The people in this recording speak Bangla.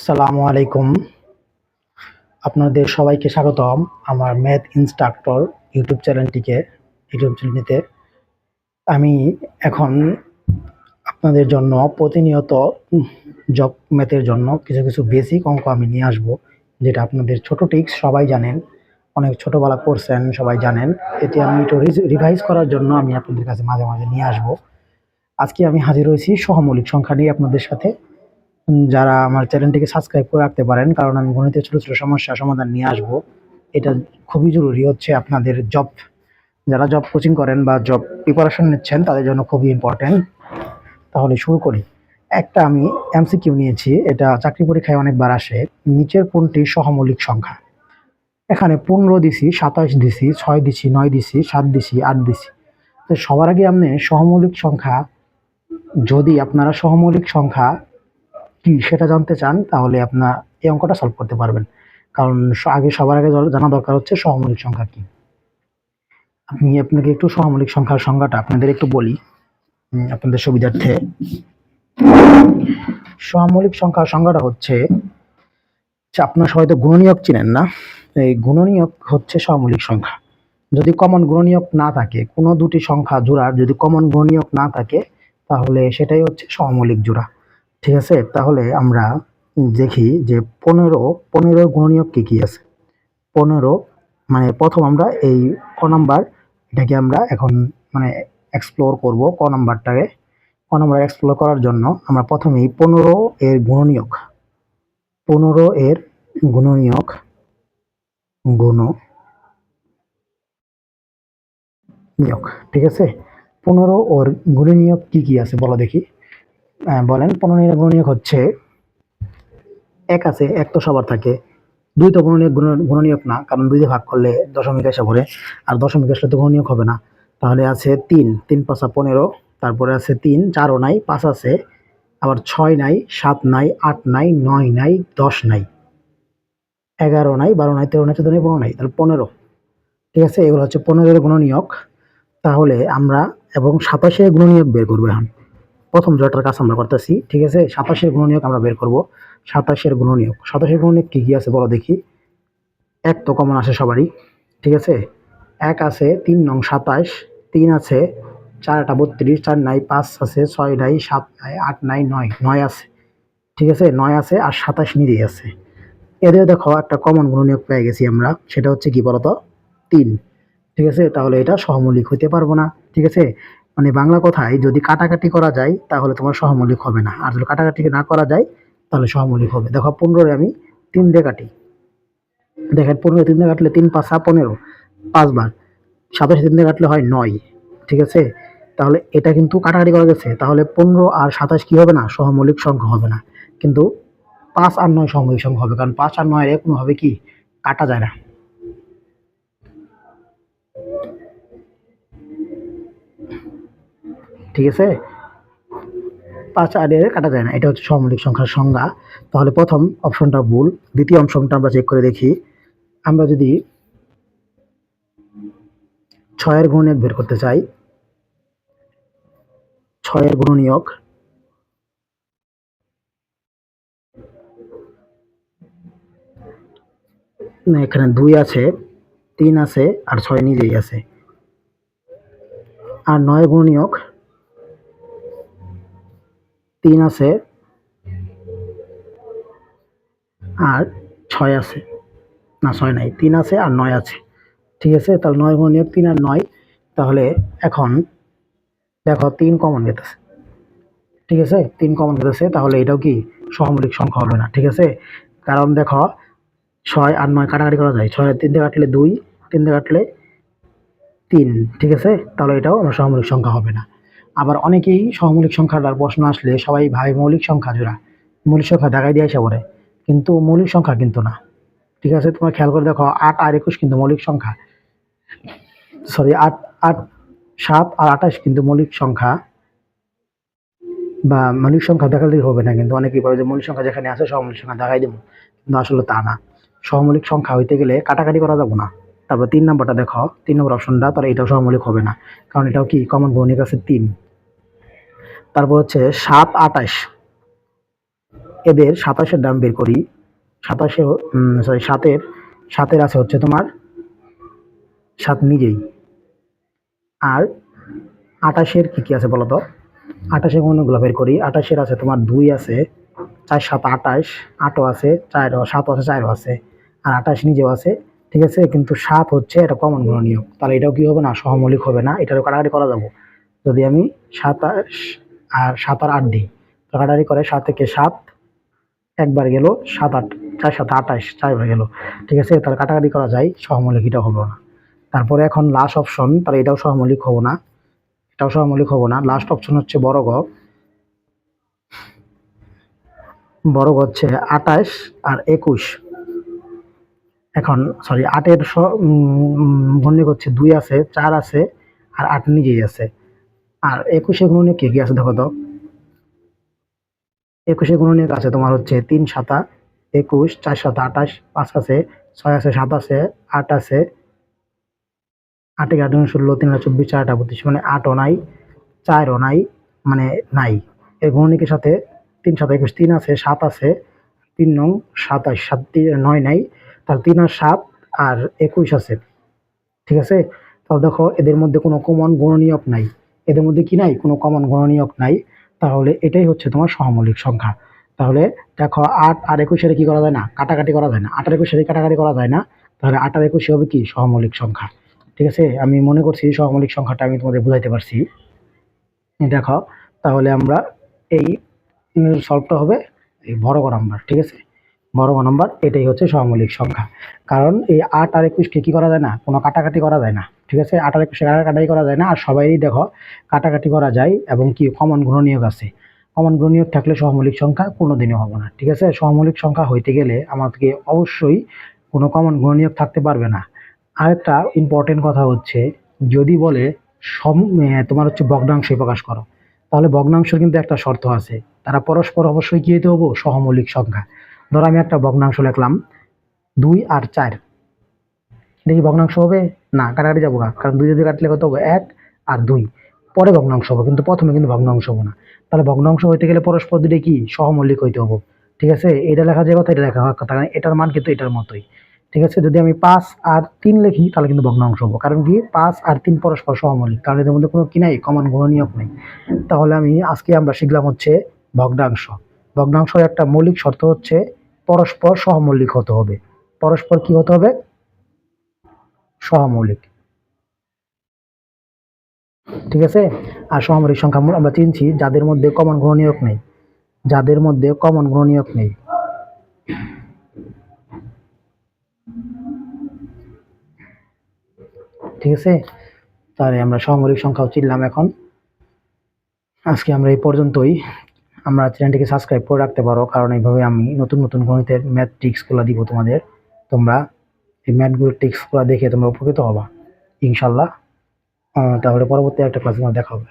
আসসালামু আলাইকুম। আপনাদের সবাইকে স্বাগতম আমার ম্যাথ ইনস্ট্রাক্টর ইউটিউব চ্যানেলটিকে, ইউটিউব চ্যানেলটিতে। আমি এখন আপনাদের জন্য প্রতিনিয়ত জব ম্যাথের জন্য কিছু কিছু বেসিক অঙ্ক আমি নিয়ে আসব, যেটা আপনাদের ছোট টিক্স সবাই জানেন, অনেক ছোটোবেলা করছেন, সবাই জানেন। এটি আমি একটু রিভাইজ করার জন্য আমি আপনাদের কাছে মাঝে মাঝে নিয়ে আসব। আজকে আমি হাজির হয়েছি সহমৌলিক সংখ্যা নিয়ে আপনাদের সাথে। যারা আমার চ্যানেলটিকে সাবস্ক্রাইব করে রাখতে পারেন, কারণ আমি গণিতের ছোটো ছোটো সমস্যা সমাধান নিয়ে আসব। এটা খুবই জরুরি হচ্ছে আপনাদের জব যারা জব কোচিং করেন বা জব প্রিপারেশন নিচ্ছেন, তাদের জন্য খুবই ইম্পর্ট্যান্ট তাহলে শুরু করি। একটা আমি এমসিকিউ নিয়েছি, এটা চাকরি পরীক্ষায় অনেকবার আসে। নিচের কোনটি সহমৌলিক সংখ্যা? এখানে পনেরো দিছি, সাতাশ দিছি, ছয় দিছি, নয় দিছি, সাত দিছি, আট দিছি। তো সবার আগে আপনি সহমৌলিক সংখ্যা, যদি আপনারা সহমৌলিক সংখ্যা কি সেটা জানতে চান, তাহলে আপনার এই অঙ্কটা সলভ করতে পারবেন। কারণ আগে সবার আগে জানা দরকার হচ্ছে সহমৌলিক সংখ্যা কি। আমি আপনাকে একটু সহমৌলিক সংখ্যার সংজ্ঞাটা আপনাদের একটু বলি আপনাদের সুবিধার্থে। সহমৌলিক সংখ্যার সংজ্ঞাটা হচ্ছে আপনার তো গুণনীয়ক চিনেন না, এই গুণনীয়ক হচ্ছে সহমৌলিক সংখ্যা। যদি কমন গুণনীয়ক না থাকে, কোনো দুটি সংখ্যা জোড়ার যদি কমন গুণনীয়ক না থাকে, তাহলে সেটাই হচ্ছে সহমৌলিক জোড়া। ঠিক আছে? তাহলে আমরা দেখি যে পনেরো, পনেরোর গুণনীয়ক কী কী আছে? পনেরো মানে প্রথম আমরা এই ক নাম্বার, এটাকে আমরা এখন মানে এক্সপ্লোর করব ক নাম্বারটাকে। ক নাম্বার এক্সপ্লোর করার জন্য আমরা প্রথমেই পনেরো এর গুণনীয়ক, পনেরো এর গুণনীয়ক গুণ নিয়োগ ঠিক আছে? পনেরো ওর গুণনীয়ক কী কী আছে বলো দেখি। বলেন, পনেরো গুণনীয়ক হচ্ছে। এক আছে, এক তো সবার থাকে। দুই তো গুণনীয়ক গুণ- গুণনীয়ক না, কারণ দুই ভাগ করলে দশমিক এসে পড়ে আর দশমিক আসলে তো গুণনীয়ক হবে না। তাহলে আছে তিন তিন পাঁচা পনেরো, তারপরে আছে তিন, চারও নাই, পাঁচ আছে, আবার ছয় নাই, সাত নাই, আট নাই, নয় নাই, দশ নাই। এগারো নাই, বারো নাই, তেরো নাই, চোদ্দ নাই, পনেরো নাই, তাহলে পনেরো। ঠিক আছে, এগুলো হচ্ছে পনেরোর গুণনীয়ক তাহলে আমরা এবং সাতাশের গুণনীয়ক বের করব এখন। প্রথম জয়টার কাজ আমরা করতেছি, ঠিক আছে? সাতাশের গুণনীয়ক আমরা বের করব। সাতাশের গুণনীয়ক। সাতাশের গুণনীয়ক কী কী আছে বলো দেখি। এক তো কমন আসে সবারই, ঠিক আছে? এক আছে তিন নং সাতাশ, তিন আছে চারটা বত্রিশ, চার নাই পাঁচ আছে ছয় নাই সাত নাই আট নাই নয় নয় আছে, ঠিক আছে? নয় আছে আর সাতাশ নিজেই আছে। এদের দেখো একটা কমন গুণনীয়ক পেয়ে গেছি আমরা, সেটা হচ্ছে কি বলতো? তিন, ঠিক আছে? তাহলে এটা সহমৌলিক হইতে পারব না, ঠিক আছে? মানে বাংলা কথায় যদি কাটাকাটি করা যায়, তাহলে তোমার সহমৌলিক হবে না। আর যদি কাটাকাটি না করা যায়, তাহলে সহমৌলিক হবে। দেখো পনেরোরে আমি তিন দিয়ে কাটি। দেখেন পনেরো তিন দিয়ে কাটলে তিন, পাঁচা পনেরো পাঁচবার সাতাশে তিন দিয়ে কাটলে হয় নয়, ঠিক আছে? তাহলে এটা কিন্তু কাটাকাটি করা গেছে। তাহলে পনেরো আর সাতাশ কি হবে না? সহমৌলিক সংখ্যা হবে না। কিন্তু পাঁচ আর নয় সহমৌলিক সংখ্যা হবে। কারণ পাঁচ আর নয় কোনো হবে কি? কাটা যায় না। ঠিক আছে? পাঁচ আর এর কাটা যায় না এটা হচ্ছে সমলিক সংখ্যার সংজ্ঞা। তাহলে প্রথম অপশনটা ভুল দ্বিতীয় অপশনটা আমরা চেক করে দেখি। আমরা যদি ছয়ের গুণনীয়ক বের করতে চাই ছয়ের গুণনীয়ক না, এখানে দুই আছে তিন আছে আর ছয় নিজেই আছে। আর নয় গুণনীয়ক তিন আছে। আর ছয় আছে। না, ছয় নাই, তিন আছে আর নয় আছে। ঠিক আছে? তাহলে নয় গুণনীয়ক তিন আর নয়। তাহলে এখন দেখো তিন কমন গেতেছে ঠিক আছে? তিন কমন গেতেছে তাহলে এটাও কি সহমৌলিক সংখ্যা হবে না। ঠিক আছে? কারণ দেখো ছয় আর নয় কাটাকাটি করা যায়। ছয় তিন কাটলে দুই তিন কাটলে তিন। ঠিক আছে? তাহলে এটাও আমার সহমৌলিক সংখ্যা হবে না। আবার অনেকেই সহমৌলিক সংখ্যাটার প্রশ্ন আসলে সবাই ভাই মৌলিক সংখ্যা জোড়া। মৌলিক সংখ্যা দেখাই দিয়ে আসে পড়ে, কিন্তু মৌলিক সংখ্যা কিন্তু না। ঠিক আছে? তোমরা খেয়াল করে দেখো, আট আর একুশ কিন্তু মৌলিক সংখ্যা। সরি আট আট, সাত আর আঠাশ কিন্তু মৌলিক সংখ্যা। বা মৌলিক সংখ্যা দেখালেই হবে না, কিন্তু অনেকেই বলে যে মৌলিক সংখ্যা যেখানে আছে সহমৌলিক সংখ্যা দেখাই দেবো, কিন্তু আসলে তা না। সহমৌলিক সংখ্যা হইতে গেলে কাটাকাটি করা যাব না। তারপর তিন নম্বরটা দেখো তিন নম্বর অপশনটা তাহলে এটাও সহমৌলিক হবে না। কারণ এটাও কি কমন গুণিক আছে তিন। তারপর হচ্ছে সাত আটাশ এদের সাতাশের দাম বের করি। সাতাশে সরি সাতের সাতের আছে হচ্ছে তোমার সাত নিজেই। আর আটাশের কী কী আছে বলো তো? আটাশের কোনগুলো বের করি। আটাশের আছে তোমার দুই আছে, চার সাত আটাশ আটও আছে চার সাতও আছে, চারও আছে। আর আটাশ নিজেও আছে ঠিক আছে? কিন্তু সাত হচ্ছে এটা কমন গুণনীয় তাহলে এটাও কি হবে না? সহমৌলিক হবে না? এটারও কাটাকাটি করা যাব। যদি আমি সাতাশ আর সাত আর আট দিই, কাটাকাটি করে সাত থেকে সাত, একবার গেল সাত আট, চার সাত আটাশ চারবার গেল। ঠিক আছে? তাহলে কাটাকাটি করা যায়, সহমৌলিক এটা হবে না। তারপরে এখন লাস্ট অপশন তাহলে এটাও সহমৌলিক হব না। এটাও সহমৌলিক হব না। লাস্ট অপশন হচ্ছে বড় গ। বড় গ হচ্ছে আটাশ আর একুশ। এখন সরি আটের ঘূর্ণিক হচ্ছে দুই আছে, চার আছে, আর আট নিজেই আছে। আর একুশে গুণনীয় কে কি আছে দেখো তো? একুশে গুণনীয় আছে তোমার হচ্ছে তিন সাতা, একুশ, চার সাতা, আঠাশ, পাঁচ আছে, ছয় আছে, সাত আছে, আট আছে, আটে আট ষোলো, তিন চব্বিশ, চার আটা বত্রিশ মানে আটও নাই, চারও নাই মানে নাই। এই গুণনীকের সাথে তিন সাত একুশ, তিন আছে, সাত আছে, তিন নং সাতাশ, সাত নয় নাই তাহলে তিন আর সাত আর একুশ আছে। ঠিক আছে? তাহলে দেখো, এদের মধ্যে কোনো কমন গুণনীয়ক নাই। এদের মধ্যে কি নাই? কোনো কমন গুণনীয়ক নাই। তাহলে এটাই হচ্ছে তোমার সহমৌলিক সংখ্যা। তাহলে দেখো, আট আর একুশের কি করা যায় না? কাটাকাটি করা যায় না। আট আর একুশের কাটাকাটি করা যায় না? তাহলে আট আর একুশে হবে কি? সহমৌলিক সংখ্যা। ঠিক আছে? আমি মনে করছি সহমৌলিক সংখ্যাটা আমি তোমাদের বুঝাইতে পারছি। দেখো, তাহলে আমরা এই সলভটা হবে এই বড় নাম্বার ঠিক আছে? বড় নাম্বার এটাই হচ্ছে সহমৌলিক সংখ্যা। কারণ এই আট আর একুশকে কী করা যায় না, কোনো কাটাকাটি করা যায় না, ঠিক আছে? আট আর একুশে কাটাকাটি করা যায় না, আর সবাই দেখো কাটাকাটি করা যায় এবং কি কমন গুণনীয়ক আছে। কমন গুণনীয়ক থাকলে সহমৌলিক সংখ্যা কোনো দিনও হবে না, ঠিক আছে? সহমৌলিক সংখ্যা হইতে গেলে আমাদেরকে অবশ্যই কোনো কমন গুণনীয়ক থাকতে পারবে না। আরেকটা ইম্পর্টেন্ট কথা হচ্ছে, যদি বলে সম তোমার হচ্ছে ভগ্নাংশে প্রকাশ করো, তাহলে ভগ্নাংশের কিন্তু একটা শর্ত আছে। তারা পরস্পর অবশ্যই কী হতে হব? সহমৌলিক সংখ্যা। ধরো আমি একটা ভগ্নাংশ লিখলাম দুই আর চার। দেখি ভগ্নাংশ হবে? না, কাটাকাটি যাব না কারণ দুই যদি কাটলে কত হবে? এক আর দুই। পরে ভগ্নাংশ হবে, কিন্তু প্রথমে কিন্তু ভগ্নাংশ হবে না। তাহলে ভগ্নাংশ হইতে গেলে পরস্পর দুটো কি? সহমৌলিক হইতে হবে। ঠিক আছে? এটা লেখা যে কথা, এটা লেখা হওয়ার কথা, কারণ এটার মান কিন্তু এটার মতোই। ঠিক আছে? যদি আমি পাঁচ আর তিন লিখি, তাহলে কিন্তু ভগ্নাংশ হব। কারণ কি? পাঁচ আর তিন পরস্পর সহমৌলিক কারণ এদের মধ্যে কোনো কি নাই? কমন গুণনীয়ক নেই। তাহলে আমি আজকে আমরা শিখলাম হচ্ছে ভগ্নাংশ। ভগ্নাংশের একটা মৌলিক শর্ত হচ্ছে পরস্পর সহমৌলিক হতে হবে। পরস্পর কি হতে হবে? সহমৌলিক। ঠিক আছে? আর সহমৌলিক সংখ্যা আমরা চিনছি, যাদের মধ্যে কমন গুণনীয়ক নেই। যাদের মধ্যে কমন গুণনীয়ক নেই। ঠিক আছে? তাহলে আমরা সহমৌলিক সংখ্যাও চিনলাম এখন। আজকে আমরা এই পর্যন্তই। আমরা চ্যানেলটিকে সাবস্ক্রাইব করে রাখতে পারো, কারণ এইভাবে আমি নতুন নতুন গণিতের ম্যাথ ট্রিক্সগুলো দিব তোমাদের। তোমরা এই ম্যাথগুলোর ট্রিক্সগুলো দেখে তোমরা উপকৃত হবা। ইনশাল্লাহ তাহলে পরবর্তী একটা ক্লাসে দেখা হবে।